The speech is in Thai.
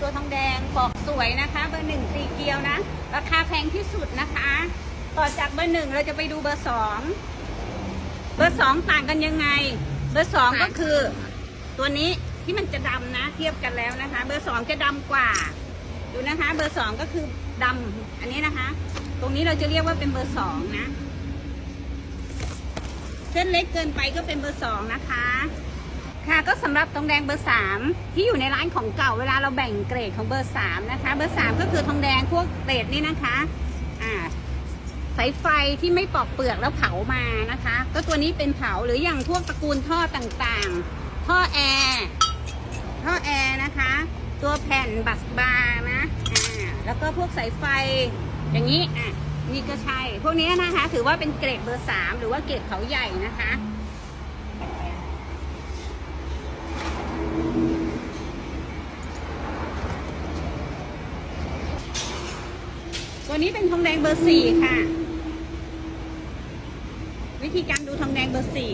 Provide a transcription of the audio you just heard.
ตัวทองแดงปอกสวยนะคะ เบอร์หนึ่งสีเกียวนะ ราคาแพงที่สุดนะคะ ต่อจากเบอร์หนึ่งเราจะไปดูเบอร์สองเบอร์สองต่างกันยังไง เบอร์สองก็คือ ตัวนี้ที่มันจะดำนะเทียบกันแล้วนะคะ เบอร์สองจะดำกว่า ดูนะคะ เบอร์สองก็คือดำอันนี้นะคะ ตรงนี้เราจะเรียกว่าเป็นเบอร์สองนะ เส้นเล็กเกินไปก็เป็นเบอร์สองนะคะ ค่ะก็สำหรับทองแดงเบอร์สามที่อยู่ในร้านของเก่าเวลาเราแบ่งเกรดของเบอร์สามนะคะ เบอร์สามก็คือทองแดงพวกเกรดนี่นะคะอ่าสายไฟที่ไม่ปอกเปลือกแล้วเผามานะคะ ก็ตัวนี้เป็นเผาหรืออย่างพวกตระกูลท่อต่างๆ ท่อแอร์ท่อแอร์นะคะ ตัวแผ่นบัสบาร์นะอ่าแล้วก็พวกสายไฟอย่างนี้อะนี่ก็ใช่ พวกนี้นะคะ ถือว่าเป็นเกรดเบอร์สามหรือว่าเกรดเขาใหญ่นะคะ นี้เป็นทองแดงเบอร์สี่ค่ะ วิธีการดูทองแดงเบอร์สี่